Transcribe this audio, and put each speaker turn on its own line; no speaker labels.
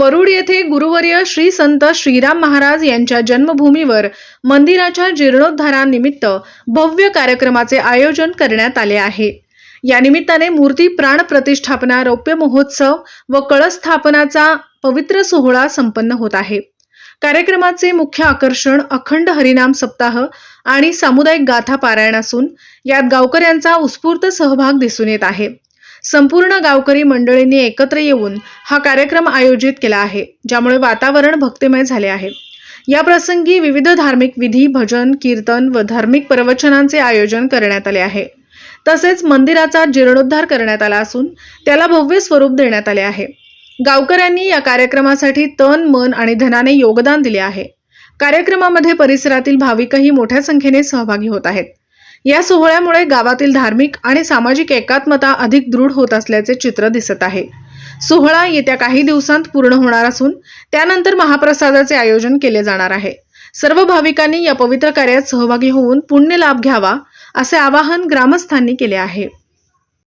वरुड येथे गुरुवर्य श्री संत श्रीराम महाराज यांच्या जन्मभूमीवर मंदिराच्या जीर्णोद्धारानिमित्त भव्य कार्यक्रमाचे आयोजन करण्यात आले आहे. या निमित्ताने मूर्ती प्राण प्रतिष्ठापना रौप्य महोत्सव व कळस्थापनाचा पवित्र सोहळा संपन्न होत आहे. कार्यक्रमाचे मुख्य आकर्षण अखंड हरिनाम सप्ताह आणि सामुदायिक गाथा पारायण असून यात गावकऱ्यांचा उत्स्फूर्त सहभाग दिसून येत आहे. संपूर्ण गावकरी मंडळींनी एकत्र येऊन हा कार्यक्रम आयोजित केला आहे ज्यामुळे वातावरण भक्तिमय झाले आहे. या प्रसंगी विविध धार्मिक विधी भजन कीर्तन व धार्मिक प्रवचनांचे आयोजन करण्यात आले आहे. तसेच मंदिराचा जीर्णोद्धार करण्यात आला असून त्याला भव्य स्वरूप देण्यात आले आहे. गावकऱ्यांनी या कार्यक्रमासाठी तन मन आणि धनाने योगदान दिले आहे. कार्यक्रमामध्ये परिसरातील भाविकही मोठ्या संख्येने सहभागी होत आहेत. या सोहळ्यामुळे गावातील धार्मिक आणि सामाजिक एकात्मता अधिक दृढ होत असल्याचे चित्र दिसत आहे. सोहळा येत्या काही दिवसांत पूर्ण होणार असून त्यानंतर महाप्रसादाचे आयोजन केले जाणार आहे. सर्व भाविकांनी या पवित्र कार्यात सहभागी होऊन पुण्य लाभ घ्यावा असे आवाहन ग्रामस्थांनी केले आहे.